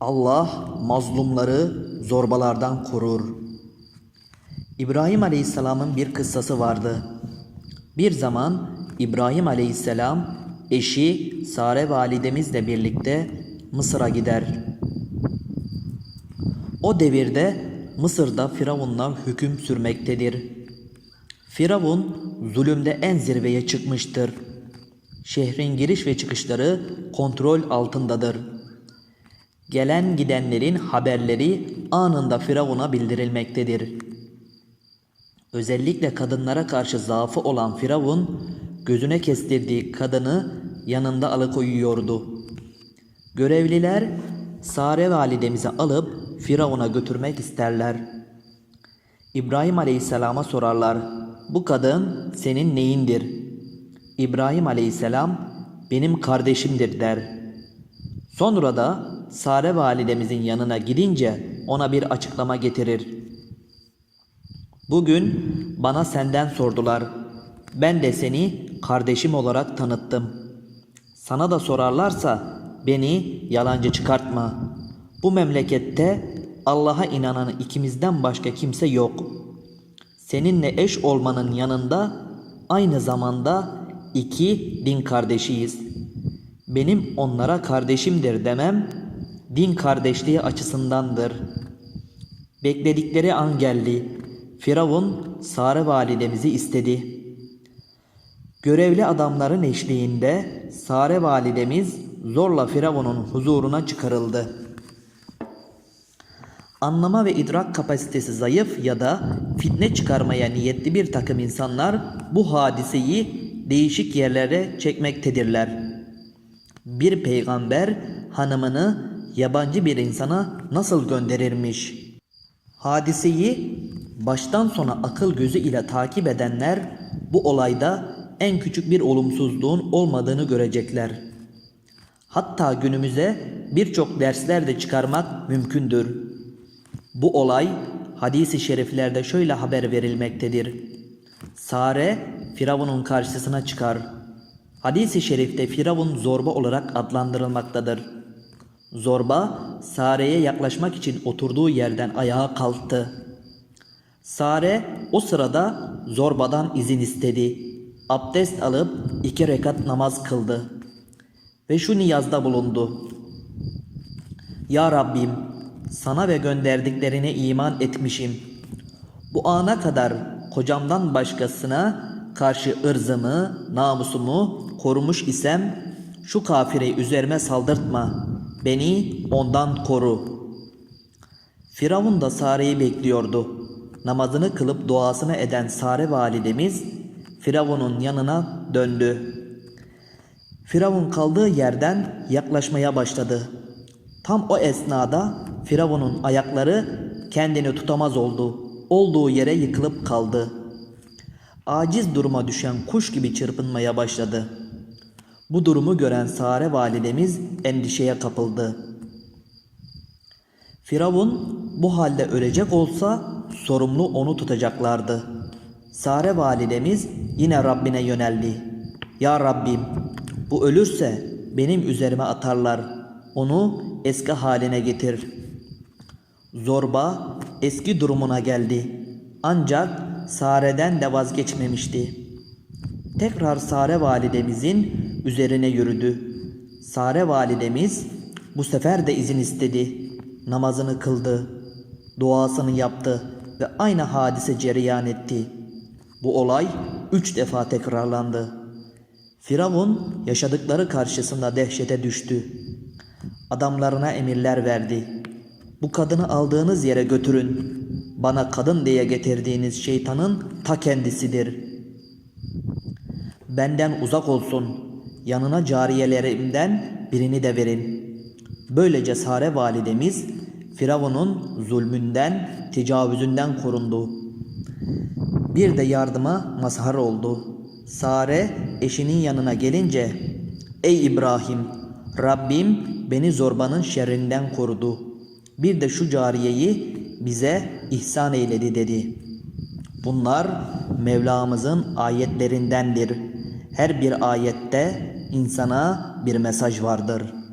Allah mazlumları zorbalardan korur. İbrahim Aleyhisselam'ın bir kıssası vardı. Bir zaman İbrahim Aleyhisselam eşi Sare validemizle birlikte Mısır'a gider. O devirde Mısır'da Firavunlar hüküm sürmektedir. Firavun zulümde en zirveye çıkmıştır. Şehrin giriş ve çıkışları kontrol altındadır. Gelen gidenlerin haberleri anında Firavun'a bildirilmektedir. Özellikle kadınlara karşı zaafı olan Firavun, gözüne kestirdiği kadını yanında alıkoyuyordu. Görevliler Sare validemizi alıp Firavun'a götürmek isterler. İbrahim Aleyhisselam'a sorarlar. Bu kadın senin neyindir? İbrahim Aleyhisselam benim kardeşimdir der. Sonra da Sare validemizin yanına gidince ona bir açıklama getirir. Bugün bana senden sordular. Ben de seni kardeşim olarak tanıttım. Sana da sorarlarsa beni yalancı çıkartma. Bu memlekette Allah'a inanan ikimizden başka kimse yok. Seninle eş olmanın yanında aynı zamanda iki din kardeşiyiz. Benim onlara kardeşimdir demem din kardeşliği açısındandır. Bekledikleri an geldi. Firavun Sare validemizi istedi. Görevli adamların eşliğinde Sare validemiz zorla Firavun'un huzuruna çıkarıldı. Anlama ve idrak kapasitesi zayıf ya da fitne çıkarmaya niyetli bir takım insanlar bu hadiseyi değişik yerlere çekmektedirler. Bir peygamber hanımını yabancı bir insana nasıl gönderirmiş? Hadiseyi baştan sona akıl gözü ile takip edenler bu olayda en küçük bir olumsuzluğun olmadığını görecekler. Hatta günümüze birçok dersler de çıkarmak mümkündür. Bu olay hadisi şeriflerde şöyle haber verilmektedir. Sare Firavun'un karşısına çıkar. Hadisi şerifte Firavun zorba olarak adlandırılmaktadır. Zorba Sare'ye yaklaşmak için oturduğu yerden ayağa kalktı. Sare o sırada zorbadan izin istedi. Abdest alıp iki rekat namaz kıldı. Ve şu niyazda bulundu. Ya Rabbim sana ve gönderdiklerine iman etmişim. Bu ana kadar kocamdan başkasına karşı ırzımı, namusumu korumuş isem şu kafireyi üzerime saldırtma. Beni ondan koru. Firavun da Sare'yi bekliyordu. Namazını kılıp duasını eden Sare validemiz Firavun'un yanına döndü. Firavun kaldığı yerden yaklaşmaya başladı. Tam o esnada Firavun'un ayakları kendini tutamaz oldu. Olduğu yere yıkılıp kaldı. Aciz duruma düşen kuş gibi çırpınmaya başladı. Bu durumu gören Sare validemiz endişeye kapıldı. Firavun bu halde ölecek olsa sorumlu onu tutacaklardı. Sare validemiz yine Rabbine yöneldi. Ya Rabbim bu ölürse benim üzerime atarlar. Onu eski haline getir. Zorba eski durumuna geldi. Ancak Sare'den de vazgeçmemişti. Tekrar Sare validemizin üzerine yürüdü. Sare validemiz bu sefer de izin istedi. Namazını kıldı. Duasını yaptı ve aynı hadise cereyan etti. Bu olay üç defa tekrarlandı. Firavun yaşadıkları karşısında dehşete düştü. Adamlarına emirler verdi. Bu kadını aldığınız yere götürün. Bana kadın diye getirdiğiniz şeytanın ta kendisidir. Benden uzak olsun. Yanına cariyelerimden birini de verin. Böylece Sare validemiz Firavun'un zulmünden, tecavüzünden korundu. Bir de yardıma mazhar oldu. Sare eşinin yanına gelince Ey İbrahim Rabbim beni zorbanın şerrinden korudu. Bir de şu cariyeyi bize ihsan eyledi dedi. Bunlar Mevlamızın ayetlerindendir. Her bir ayette insana bir mesaj vardır.''